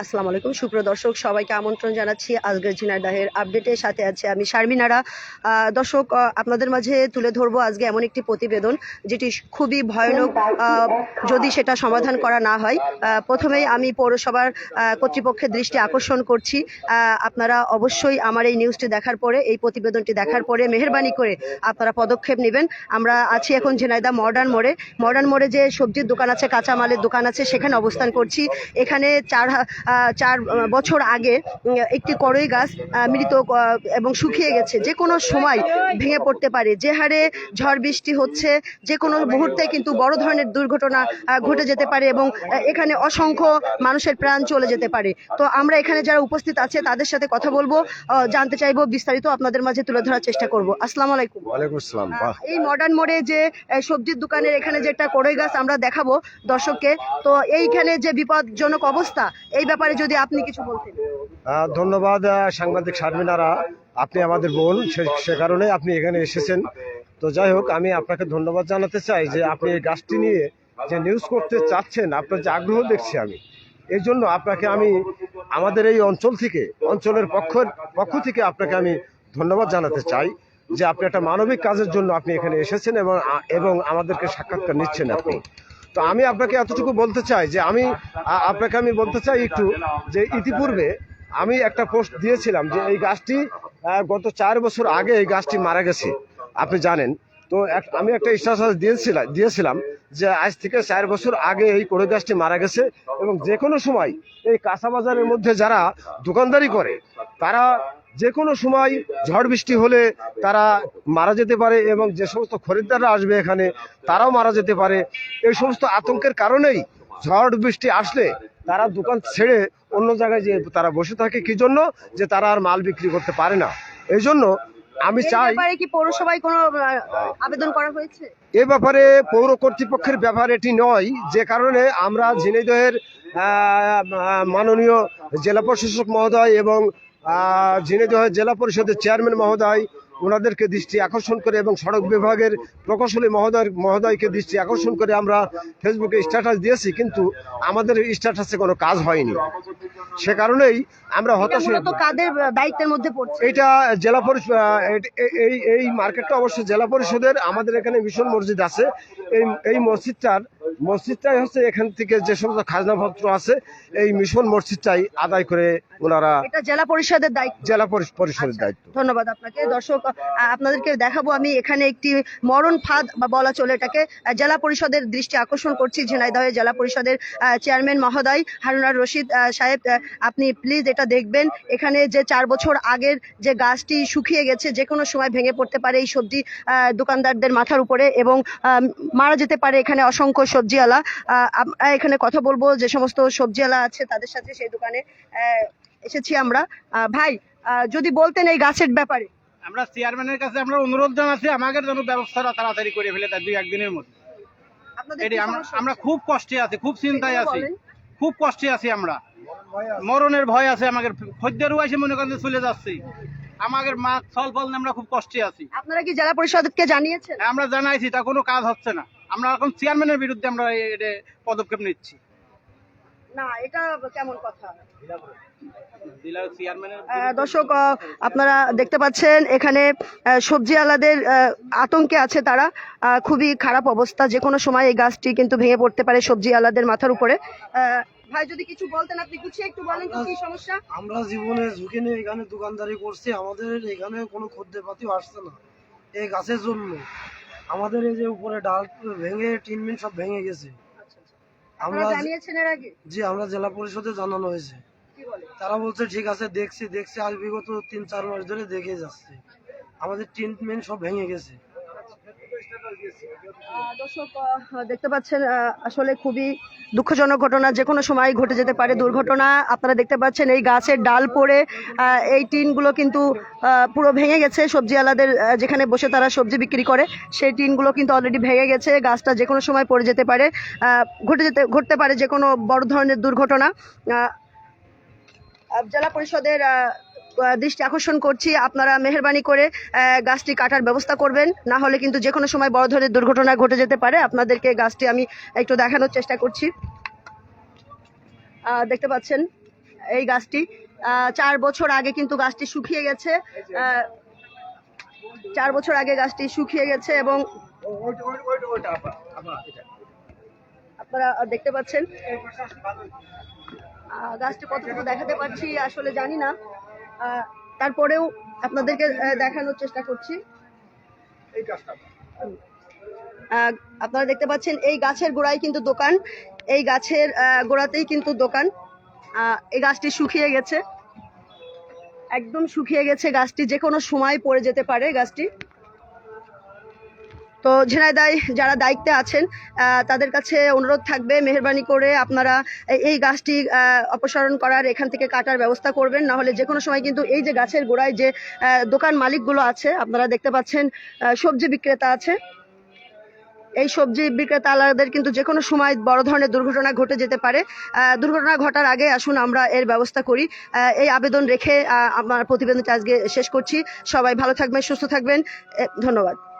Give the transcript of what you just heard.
আসসালামু আলাইকুম। সুপ্রিয় দর্শক, সবাইকে আমন্ত্রণ জানাচ্ছি আজকের ঝিনাইদাহের আপডেটের সাথে আছে আমি শারমিনারা দর্শক আপনাদের মাঝে তুলে ধরবো আজকে এমন একটি প্রতিবেদন, যেটি খুবই ভয়ানক যদি সেটা সমাধান করা না হয়। প্রথমেই আমি পৌরসভার কর্তৃপক্ষের দৃষ্টি আকর্ষণ করছি। আপনারা অবশ্যই আমার এই নিউজটি দেখার পরে, এই প্রতিবেদনটি দেখার পরে মেহরবানি করে আপনারা পদক্ষেপ নেবেন। আমরা আছি এখন ঝিনাইদা মডার্ন মোড়ে। মডার্ন মোড়ে যে সবজির দোকান আছে, কাঁচামালের দোকান আছে, সেখানে অবস্থান করছি। এখানে চার চার বছর আগে একটি কড়ই গাছ মৃত এবং শুকিয়ে গেছে। যে কোনো সময় ভেঙে পড়তে পারে। যে হারে ঝড় বৃষ্টি হচ্ছে যে কোনো মুহূর্তে কিন্তু বড় ধরনের দুর্ঘটনা ঘটে যেতে পারে এবং এখানে অসংখ্য মানুষের প্রাণ চলে যেতে পারে। তো আমরা এখানে যারা উপস্থিত আছে তাদের সাথে কথা বলব জানতে চাইব বিস্তারিত আপনাদের মাঝে তুলে ধরার চেষ্টা করব। আসসালামু আলাইকুম। এই মডার্ন মোড়ে যে সবজির দোকানের এখানে যে একটা কড়ই গাছ আমরা দেখাবো দর্শককে। তো এইখানে যে বিপদজনক অবস্থা এই ব্যাপারে যদি আপনি কিছু বলতেন। ধন্যবাদ সাংবাদিক শারমিনারা আপনি আমাদের বোন, সে- কারণে আপনি এখানে এসেছেন। তো যাই হোক, আমি আপনাকে ধন্যবাদ জানাতে চাই যে আপনি এই গাছটি নিয়ে যে নিউজ করতে চাচ্ছেন, আপনার যে আগ্রহ দেখছি আমি। এই জন্য আপনাকে আমি আমাদের এই অঞ্চল থেকে, অঞ্চলের পক্ষ পক্ষ থেকে আপনাকে আমি ধন্যবাদ জানাতে চাই যে আপনি একটা মানবিক কাজের জন্য আপনি এখানে এসেছেন এবং এবং আমাদেরকে সাক্ষাৎকার নিচ্ছেন আপনি। তো আমি আপনাকে এতটুকু বলতে চাই যে আমি আপনাকে আমি বলতে চাই একটু যে ইতিপূর্বে আমি একটা পোস্ট দিয়েছিলাম যে এই গাছটি গত চার বছর আগে এই গাছটি মারা গেছে, আপনি জানেন। তো আমি একটা স্ট্যাটাস দিয়েছিলাম দিয়েছিলাম যে আজ থেকে চার বছর আগে এই কোড়ে গাছটি মারা গেছে এবং যে কোনো সময় এই কাঁচা বাজারের মধ্যে যারা দোকানদারি করে, তারা যে কোনো সময় ঝড় বৃষ্টি হলে তারা মারা যেতে পারে এবং যে সমস্ত খরিদ্দাররা আসবে এখানে তারাও মারা যেতে পারে। এই সমস্ত আতঙ্কের কারণেই ঝড় বৃষ্টি আসলে তারা দোকান ছেড়ে অন্য জায়গায় যে তারা বসে থাকে। কি জন্য? যে তারা আর মাল বিক্রি করতে পারে না। এই জন্য আমি চাই কি পৌরসভায় কোনো আবেদন করা হয়েছে? এ ব্যাপারে পৌর কর্তৃপক্ষের ব্যাপার এটি নয়। যে কারণে আমরা ঝিনাইদহের মাননীয় জেলা প্রশাসক মহোদয় এবং আহ, ঝিনাইদহের জেলা পরিষদের চেয়ারম্যান মহোদয় ওনাদেরকে দৃষ্টি আকর্ষণ করে এবং সড়ক বিভাগের প্রকৌশলী মহোদয় মহোদয়কে দৃষ্টি আকর্ষণ করে আমরা ফেসবুকে স্ট্যাটাস দিয়েছি কিন্তু আমাদের স্ট্যাটাসে কোনো কাজ হয়নি। সে কারণেই আমরা এটা হতাশ কাদের দায়িত্বের মধ্যে পড়ছে? এইটা জেলা পরিষদ এই এই মার্কেটটা অবশ্য জেলা পরিষদের আমাদের এখানে মিশন মসজিদ আছে। এই এই মসজিদটার মসজিদটাই হচ্ছে এখান থেকে যে সমস্ত খাজনাপত্র আছে এই মিশন মসজিদটাই আদায় করে ওনারা এটা জেলা পরিষদের দায়িত্ব। জেলা পরিষদের দায়িত্ব। ধন্যবাদ আপনাকে। দর্শক আপনাদেরকে দেখাবো আমি এখানে একটি মরণ ফাঁদ বা বলা চলে এটাকে। জেলা পরিষদের দৃষ্টি আকর্ষণ করছি ঝিনাইদহের জেলা পরিষদের চেয়ারম্যান মহোদয় হারুনার রশিদ সাহেব আপনি প্লিজ এটা দেখবেন। এখানে যে চার বছর আগের যে গাছটি শুকিয়ে গেছে যে কোনো সময় ভেঙে পড়তে পারে এই সবজি আহ, দোকানদারদের মাথার উপরে এবং মারা যেতে পারে এখানে অসংখ্য সবজিওয়ালা এখানে কথা বলব যে সমস্ত সবজিওয়ালা আছে তাদের সাথে সেই দোকানে এসেছি আমরা। ভাই যদি বলতেন এই গাছের ব্যাপারে। আমরা চেয়ারম্যানের কাছে আমরা অনুরোধ জানাচ্ছি আমাদের যেন ব্যবস্থাটা তাড়াতাড়ি করে ফেলে তার দুই একদিনের মধ্যে। এটি আমরা? খুব কষ্টে আছি খুব চিন্তায় আছি। খুব কষ্টে আছি আমরা। মরণের ভয় আছে আমাদের খদ্দেরও এসে মনে করেন চলে যাচ্ছি। আমাদের মা ফল ফল আমরা খুব কষ্টে আছি। আপনারা কি জেলা পরিষদকে জানিয়েছেন? আমরা জানাইছি তা কোনো কাজ হচ্ছে না। আমরা এখন চেয়ারম্যানের বিরুদ্ধে আমরা এটা পদক্ষেপ নিচ্ছি। না এটা কেমন কথা? দর্শক আপনারা দেখতে পাচ্ছেন এখানে আহ, সবজি আলাদের আহ, আতঙ্কে আছে তারা। আহ, খুবই খারাপ অবস্থা। যে কোনো সময় এই গাছটি কিন্তু ভেঙে পড়তে পারে সবজি আলাদের মাথার উপরে। আহ, ভাই যদি কিছু বলতেন আপনি গুছিয়ে একটু বলেন তো কি সমস্যা? আমরা জীবনে ঝুঁকি নিয়ে এখানে দোকানদারি করছি আমাদের এখানে কোনো খদ্দের পাতিও আসছে না এই গাছের জন্য। আমাদের এই যে উপরে ডাল ভেঙে টিন মিন সব ভেঙে গেছে। আপনারা আমরা জানিয়েছেন এর আগে? জি আমরা জেলা পরিষদে জানানো হয়েছে। কি বলে? তারা বলছে ঠিক আছে দেখছি দেখছি আজ বিগত তিন চার মাস ধরে দেখে যাচ্ছে। আমাদের টিন মিন সব ভেঙে গেছে। দর্শক দেখতে পাচ্ছেন আসলে খুবই দুঃখজনক ঘটনা, যে কোনো সময় ঘটে যেতে পারে দুর্ঘটনা। আপনারা দেখতে পাচ্ছেন, এই গাছের ডাল পড়ে এই টিনগুলো কিন্তু পুরো ভেঙে গেছে। সবজি আলাদের যেখানে বসে তারা সবজি বিক্রি করে, সেই টিনগুলো কিন্তু অলরেডি ভেঙে গেছে। গাছটা যে কোনো সময় পড়ে যেতে পারে ঘটে যেতে, ঘটতে পারে যে কোনো বড় ধরনের দুর্ঘটনা। জেলা পরিষদের দৃষ্টি আকর্ষণ করছি। আপনারা মেহরবানি করে গাছটি কাটার ব্যবস্থা করবেন। না হলে কিন্তু যে কোনো সময় বড় ধরনের দুর্ঘটনা ঘটে যেতে পারে। আপনাদেরকে গাছটি আমি একটু দেখানোর চেষ্টা করছি। দেখতে পাচ্ছেন এই গাছটি। চার বছর আগে কিন্তু গাছটি শুকিয়ে গেছে। চার বছর আগে গাছটি শুকিয়ে গেছে এবং আপনারা দেখতে পাচ্ছেন। গাছটি কতটুকু দেখাতে পারছি আসলে জানি না। তারপরেও আপনাদেরকে দেখানোর চেষ্টা করছি। আপনারা। দেখতে পাচ্ছেন এই গাছের গোড়ায় কিন্তু দোকান। এই গাছের আহ, গোড়াতেই কিন্তু দোকান। আহ, এই গাছটি শুকিয়ে গেছে। একদম শুকিয়ে গেছে গাছটি। যে কোনো সময় পড়ে যেতে পারে গাছটি। তো ঝিনাইদায় যারা দায়িত্বে আছেন তাদের কাছে অনুরোধ থাকবে, মেহরবানি করে আপনারা এই- গাছটি অপসারণ করার, এখান থেকে কাটার ব্যবস্থা করবেন। না হলে যে কোনো সময় কিন্তু এই যে গাছের গোড়ায় যে দোকান মালিকগুলো আছে, আপনারা দেখতে পাচ্ছেন সবজি বিক্রেতা আছে। এই সবজি বিক্রেতাদের কিন্তু যে কোনো সময় বড় ধরনের দুর্ঘটনা ঘটে যেতে পারে। দুর্ঘটনা ঘটার আগে আসুন, আমরা এর ব্যবস্থা করি। এই আবেদন রেখে আমার প্রতিবেদনটা আজকে শেষ করছি। সবাই ভালো থাকবেন, সুস্থ থাকবেন। ধন্যবাদ।